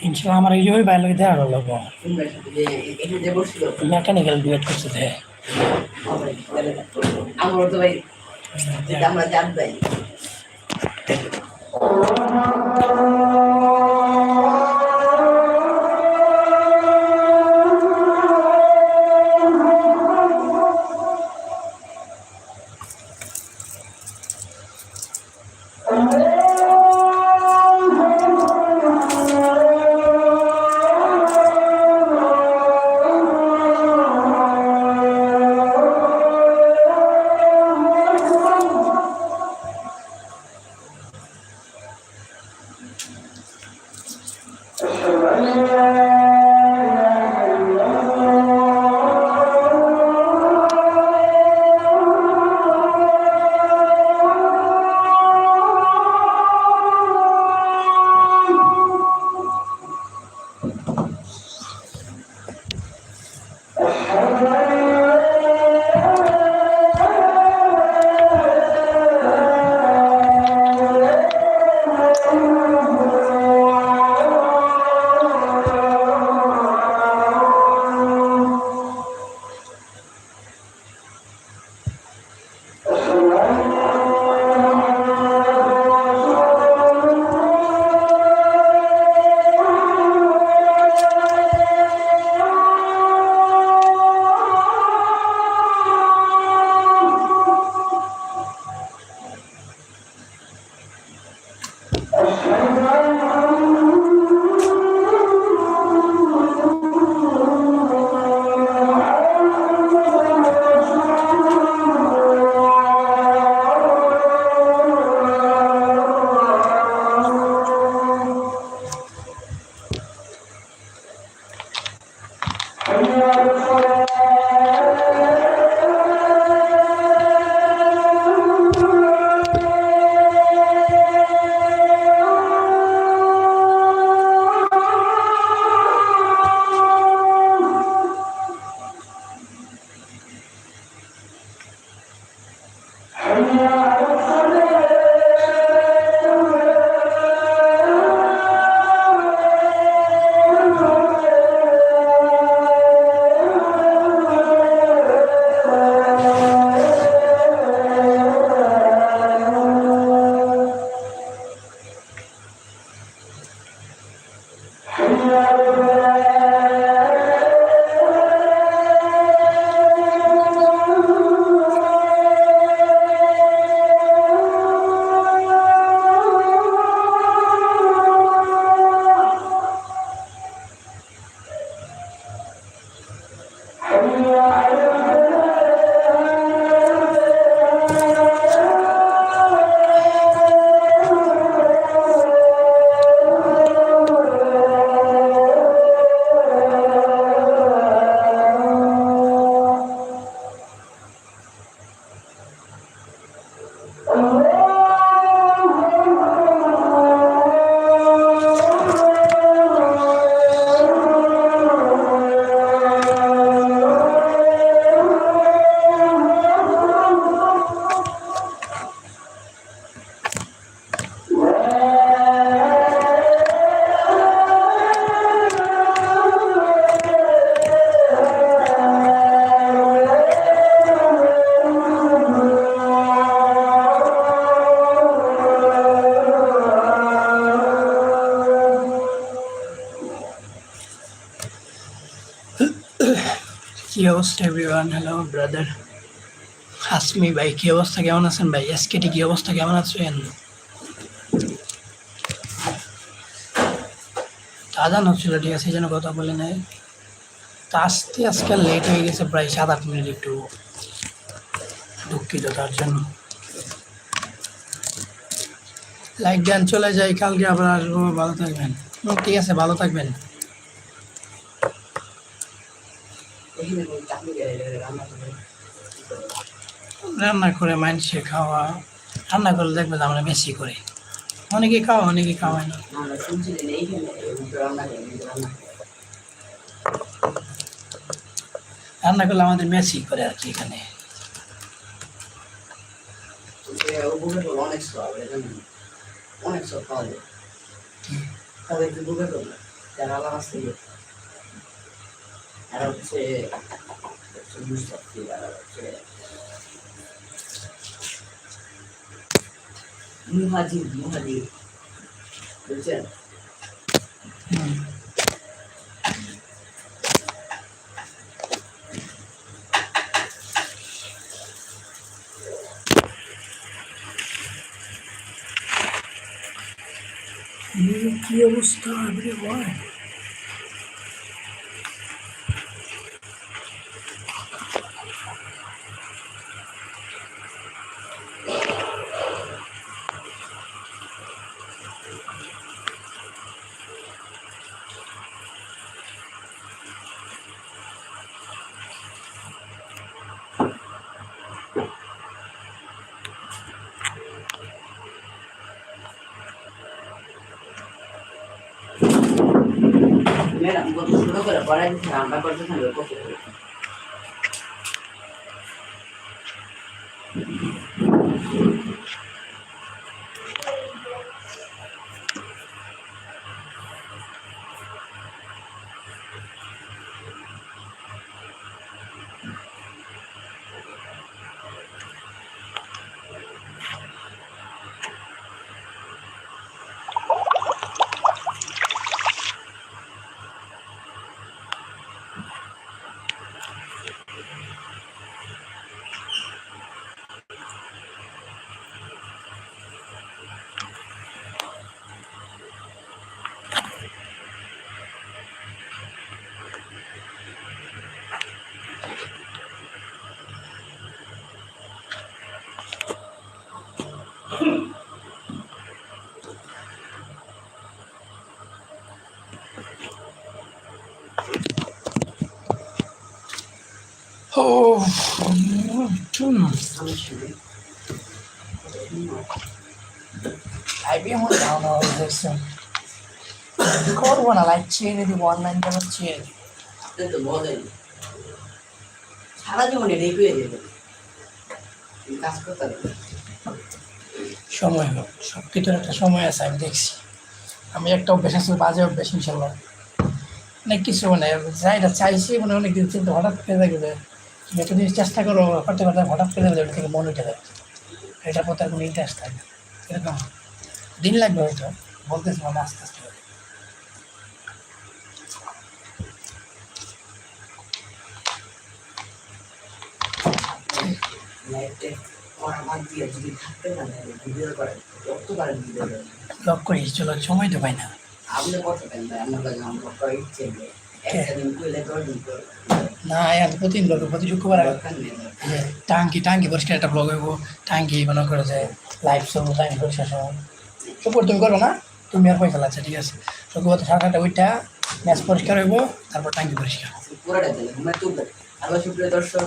ইনশাল্লাহ আমার এই ওই বাইরে লোক দেখা গেল শুনবেন সাথে যে এখানে যে বসছিল মেকানিক্যাল ডুয়েট করছে দেয় আমার তো ভাই আমরা জানতাই অবস্থা এভরিওয়ান হ্যালো ব্রাদার হাসমি ভাই, কি অবস্থা? কেমন আছেন ভাই? এসকেটি কি অবস্থা? কেমন আছেন? আজান হচ্ছিল, ঠিক আছে, এই জন্য কথা বলে নাই। তা আসতে আজকে লেট হয়ে গেছে, প্রায় সাত আট মিনিট একটু দুঃখিত তার জন্য। লাইক দেন, চলে যাই, কালকে আবার আসব, ভালো থাকবেন। ঠিক আছে, ভালো থাকবেন এখানে কোনো চাকরি রান্না করে মানুষে খাওয়া, রান্না করলে দেখবে আমরা বেশি করি। অনেকে খাওয়া, অনেকে খাওয়ায় না। রান্না করে রান্না করে রান্না করলে আমাদের মেসি করে আর কি এখানে। অনেক সব পাওয়া যায়। তাদের যারা আলাদা আর হচ্ছে হচ্ছে মুস্তাফি আর হচ্ছে মুহাজির মুহাজির বুঝছেন হুম। এই কি অবস্থা এভরিওয়ান সুন্দর করে পড়াই আমরা করতে কত করে। আমি শুনি লাইভে এখন ডাউন হয়ে গেছে করব না লাইভ ছেড়ে দিব অনলাইন কেন ছেড়ে দিব আপনি তো সারা জীবন এটাই পেয়ে যাবেন কাজ করতে সময় হোক সব কিছুর একটা সময় আছে আমি দেখছি। আমি একটা অভ্যাস আছে বাজে অভ্যাস ইনশাল্লাহ। অনেক কিছু মানে যা এটা চাইছি মানে অনেক দিন চিন্তা হঠাৎ করে তুমি একটা জিনিস চেষ্টা করো করতে করতে হঠাৎ করে ওটা থেকে মনে উঠে যায়। এটার প্রতি আর কোনো ইন্টারেস্ট থাকে না। এরকম দিন লাগবে হয়তো বলতেছি মানে আস্তে আস্তে করা। বাদ দিয়ে যদি থাকতে না ভিডিও করেন যত পারেন ভিডিও করেন ব্লগ করি চলো সময় তো পাই না। আপনি কত পেন আমার কাছে আমার ইচ্ছে না আগে দরকার নেই যে টাঙ্কি টাঙ্কি পরিষ্কার একটা ব্লগ হইব টাঙ্কি মনে করে যে লাইভ টাঙ্কি পরিষ্কার শুক্র তুমি করো না তুমি আর পয়সা লাগছে ঠিক আছে? তো সাড়ে সাতটা ওইটা ম্যাচ পরিষ্কার হইব তারপর টাঙ্কি পরিষ্কার। তুলবে আবার সুপ্রিয় দর্শক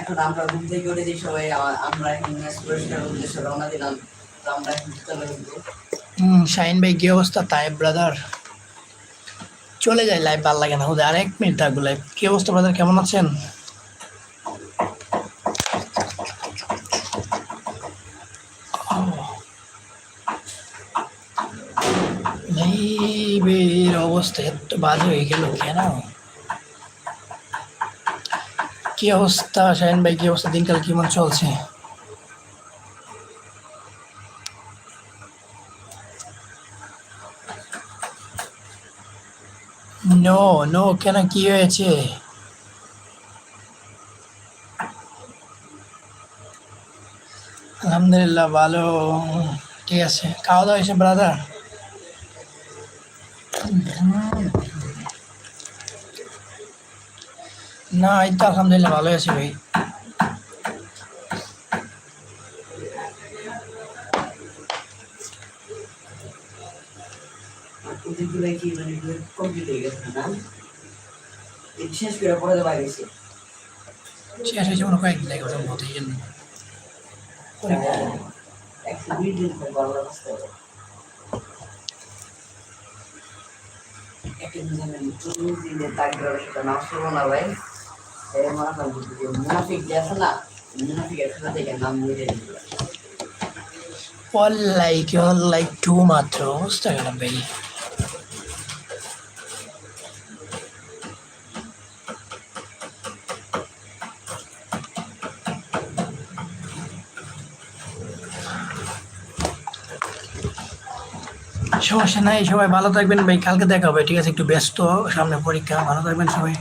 এখন আমরা ঘুম থেকে উঠে দিই সবাই আমরা এখন ম্যাচ পরিষ্কার উদ্দেশ্যে রওনা দিলাম। তো আমরা এখন হুম শাহিন ভাই কি অবস্থা? তাই ব্রাদার চলে যায় লাইভ ভালো লাগে না। ওদের আর এক মিনিট থাকব লাইভ কি অবস্থা ব্রাদার কেমন আছেন? অবস্থা এত বাজে হয়ে গেল কেন কি অবস্থা, শাহিন ভাই? কি অবস্থা? দিনকাল কেমন চলছে? নো নো কেন, কি হয়েছে? আলহামদুলিল্লাহ, ভালো। ঠিক আছে, খাওয়া দাওয়া হয়েছে ব্রাদার না, এই তো আলহামদুলিল্লাহ, ভালো আছে ভাই। ওদিকগুলো কি মানে কমপ্লিট হয়ে গেছে না শেষ করে পড়ে দেওয়া গেছে শেষ হয়েছে মনে মতো এই জন্য একশো বিশ দিন ভালো অবস্থা একটা জিনিস চল্লিশ দিনের তাগিদ সেটা নাম শুরু না ভাই। এই মাথা বুদ্ধি মুনাফিক যে আছে না মুনাফিকের খাতা থেকে নাম নিয়ে all like all like to মাত্র বুঝতে গেলাম ভাই। সমস্যা নাই, সবাই ভালো থাকবেন। ভাই, কালকে দেখা হবে, ঠিক আছে? একটু ব্যস্ত, সামনে পরীক্ষা, ভালো থাকবেন সবাই।